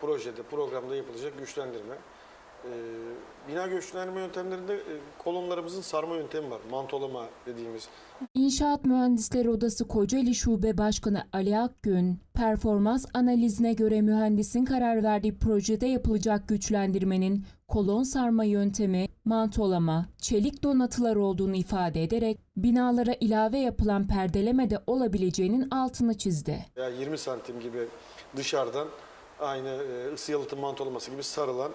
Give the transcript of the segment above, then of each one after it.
projede, programda yapılacak güçlendirme. Ee, bina güçlendirme yöntemlerinde e, kolonlarımızın sarma yöntemi var. Mantolama dediğimiz. İnşaat Mühendisleri Odası Kocaeli Şube Başkanı Ali Akgün, performans analizine göre mühendisin karar verdiği projede yapılacak güçlendirmenin kolon sarma yöntemi, mantolama, çelik donatılar olduğunu ifade ederek binalara ilave yapılan perdeleme de olabileceğinin altını çizdi. veya 20 santim gibi dışarıdan aynı e, ısı yalıtım mantolaması gibi sarılan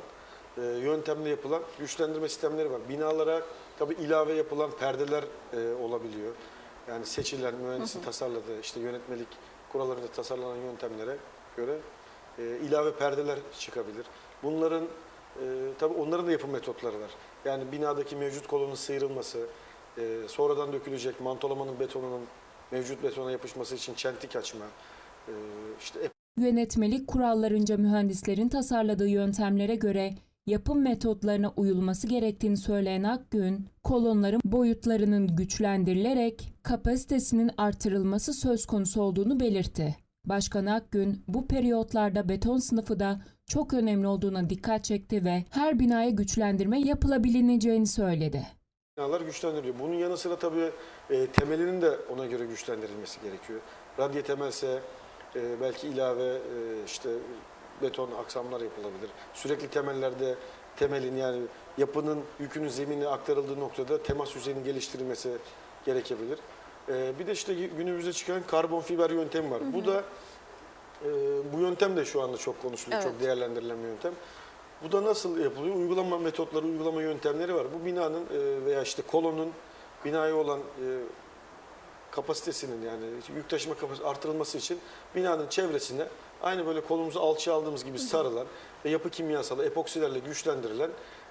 e, yöntemle yapılan güçlendirme sistemleri var. Binalara tabii ilave yapılan perdeler e, olabiliyor. Yani seçilen mühendisin tasarladığı işte yönetmelik kurallarında tasarlanan yöntemlere göre e, ilave perdeler çıkabilir. Bunların e, tabii onların da yapım metotları var. Yani binadaki mevcut kolonun sıyrılması, e, sonradan dökülecek mantolamanın betonunun mevcut betona yapışması için çentik açma, e, işte Yönetmelik kurallarınca mühendislerin tasarladığı yöntemlere göre yapım metotlarına uyulması gerektiğini söyleyen Akgün, kolonların boyutlarının güçlendirilerek kapasitesinin artırılması söz konusu olduğunu belirtti. Başkan Akgün, bu periyotlarda beton sınıfı da çok önemli olduğuna dikkat çekti ve her binaya güçlendirme yapılabileceğini söyledi. binalar güçlendiriliyor. Bunun yanı sıra tabii e, temelinin de ona göre güçlendirilmesi gerekiyor. Radye temelse e, belki ilave e, işte beton aksamlar yapılabilir. Sürekli temellerde temelin yani yapının yükünün zemine aktarıldığı noktada temas yüzeyinin geliştirilmesi gerekebilir. E, bir de işte günümüzde çıkan karbon fiber yöntemi var. Bu da e, bu yöntem de şu anda çok konuşuluyor, Evet. çok değerlendirilen bir yöntem. Bu da nasıl yapılıyor? Uygulama metotları, uygulama yöntemleri var. Bu binanın e, veya işte kolonun binaya olan e, kapasitesinin yani yük taşıma kapasitesi artırılması için binanın çevresine aynı böyle kolumuzu alçıya aldığımız gibi sarılan ve yapı kimyasalı epoksilerle güçlendirilen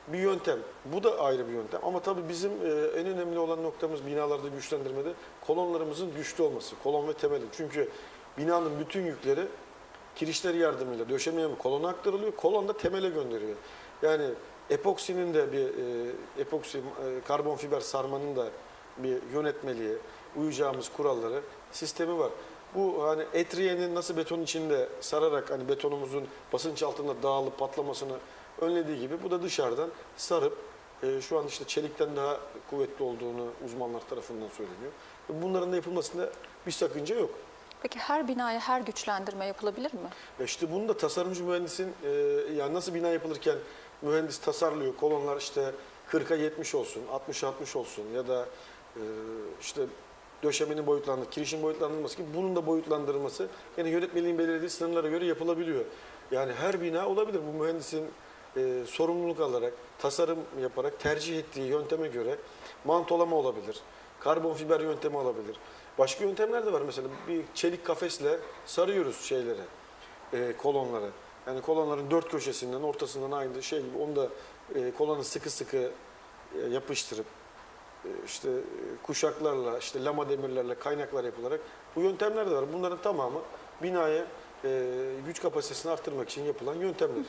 bir yöntem. Bu da ayrı bir yöntem. Ama tabii bizim e, en önemli olan noktamız binalarda güçlendirmede kolonlarımızın güçlü olması. Kolon ve temeli. Çünkü binanın bütün yükleri kirişleri yardımıyla döşemeye mi kolona aktarılıyor, kolon da temele gönderiyor. Yani epoksinin de bir e, epoksi e, karbon fiber sarmanın da bir yönetmeliği, uyacağımız kuralları, sistemi var. Bu hani etriyenin nasıl beton içinde sararak hani betonumuzun basınç altında dağılıp patlamasını önlediği gibi bu da dışarıdan sarıp e, şu an işte çelikten daha kuvvetli olduğunu uzmanlar tarafından söyleniyor. Bunların da yapılmasında bir sakınca yok. Peki her binaya her güçlendirme yapılabilir mi? Ya işte bunu da tasarımcı mühendisin e, yani nasıl bina yapılırken mühendis tasarlıyor. Kolonlar işte 40'a 70 olsun, 60'a 60 olsun ya da e, işte döşemenin boyutlandırılması, kirişin boyutlandırılması gibi bunun da boyutlandırılması yani yönetmeliğin belirlediği sınırlara göre yapılabiliyor. Yani her bina olabilir. Bu mühendisin e, sorumluluk alarak, tasarım yaparak tercih ettiği yönteme göre mantolama olabilir. Karbon fiber yöntemi olabilir. Başka yöntemler de var. Mesela bir çelik kafesle sarıyoruz şeylere, e, kolonları. Yani kolonların dört köşesinden, ortasından aynı şey gibi onu da e, kolonu sıkı sıkı e, yapıştırıp işte e, kuşaklarla, işte lama demirlerle kaynaklar yapılarak bu yöntemler de var. Bunların tamamı binaya e, güç kapasitesini arttırmak için yapılan yöntemler.